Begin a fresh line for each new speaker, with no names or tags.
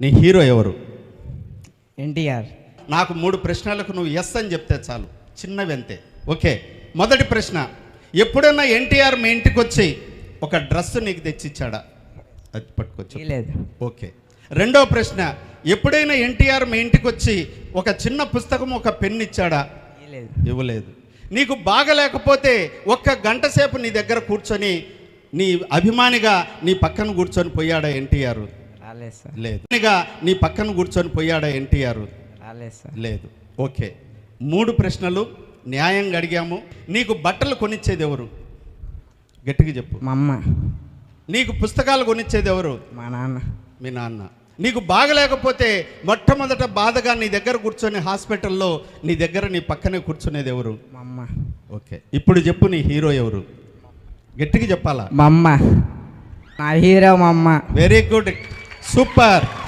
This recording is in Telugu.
నీ హీరో ఎవరు?
ఎన్టీఆర్.
నాకు మూడు ప్రశ్నలకు నువ్వు ఎస్ అని చెప్తే చాలు. చిన్నవి అంతే. ఓకే మొదటి ప్రశ్న. ఎప్పుడన్నా ఎన్టీఆర్ మీ ఇంటికి వచ్చి ఒక డ్రెస్ నీకు తెచ్చిచ్చాడా? అది పట్టుకొచ్చు
లేదు
ఓకే. రెండో ప్రశ్న. ఎప్పుడైనా ఎన్టీఆర్ మీ ఇంటికి వచ్చి ఒక చిన్న పుస్తకం ఒక పెన్ ఇచ్చాడా?
లేదు
ఇవ్వలేదు. నీకు బాగలేకపోతే ఒక్క గంట సేపు నీ దగ్గర కూర్చొని నీ అభిమానిగా నీ పక్కన కూర్చొని పోయాడా ఎన్టీఆర్?
రాలేదు సార్.
లేదు. నీ పక్కన కూర్చొని పోయాడా ఎన్టీఆర్?
రాలేదు సార్.
లేదు. ఓకే. మూడు ప్రశ్నలు న్యాయంగా అడిగాము. నీకు బట్టలు కొనిచ్చేది ఎవరు? గట్టిగా చెప్పు.
మా అమ్మ.
నీకు పుస్తకాలు కొనిచ్చేది ఎవరు?
మా నాన్న.
మీ నాన్న. నీకు బాగలేకపోతే మొట్టమొదట బాధగా నీ దగ్గర కూర్చొని హాస్పిటల్లో నీ దగ్గర నీ పక్కనే కూర్చునేది ఎవరు?
మా అమ్మ.
ఓకే. ఇప్పుడు చెప్పు నీ హీరో ఎవరు? గట్టిగా చెప్పాలా?
మా అమ్మ. నా హీరో మా అమ్మ.
Very good. Super!